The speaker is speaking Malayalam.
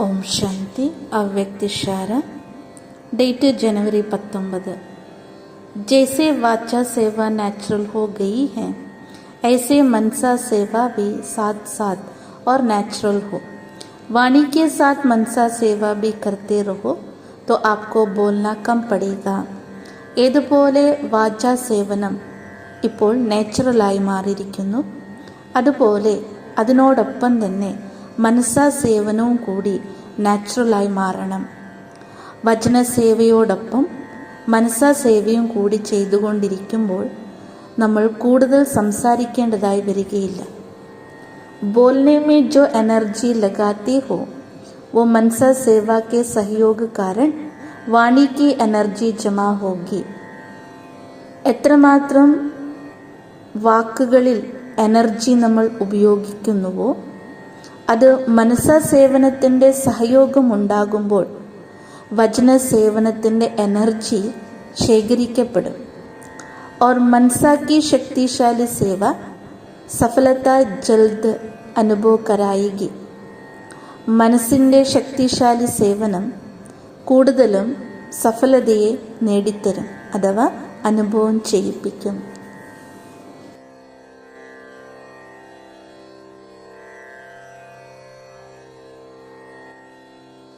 ഓം ശാന്തി അവ്യക്തിശാര डेट जनवरी पत्तोंबद जैसे वाचा सेवा नेचुरल हो गई है ऐसे मनसा सेवा भी साथ साथ और नेचुरल हो वाणी के साथ मनसा सेवा भी करते रहो तो आपको बोलना कम पड़ेगा ഏതുപോലെ വാചാ സേവനം ഇപ്പോൾ നാച്ചുറലായി മാറിയിരിക്കുന്നു അതുപോലെ അതിനോടൊപ്പം തന്നെ മനസ്സാ സേവനവും കൂടി നാച്ചുറലായി മാറണം വചനസേവയോടൊപ്പം മനസ്സാ സേവയും കൂടി ചെയ്തുകൊണ്ടിരിക്കുമ്പോൾ നമ്മൾ കൂടുതൽ സംസാരിക്കേണ്ടതായി വരികയില്ല बोलने में जो एनर्जी लगाते हो वो मनसा सेवा के सहयोग कारण വാണി की എനർജി ജമാ होगी എത്രമാത്രം വാക്കുകളിൽ എനർജി നമ്മൾ ഉപയോഗിക്കുന്നുവോ അത് മനസ്സാ സേവനത്തിൻ്റെ സഹയോഗം ഉണ്ടാകുമ്പോൾ വചന സേവനത്തിൻ്റെ എനർജി ശേഖരിക്കപ്പെടും और मनसा की शक्तिशाली सेवा സഫലത ജൽദ് അനുഭവ കരായികി മനസ്സിൻ്റെ ശക്തിശാലി സേവനം കൂടുതലും സഫലതയെ നേടിത്തരും അഥവാ അനുഭവം ചെയ്യിപ്പിക്കും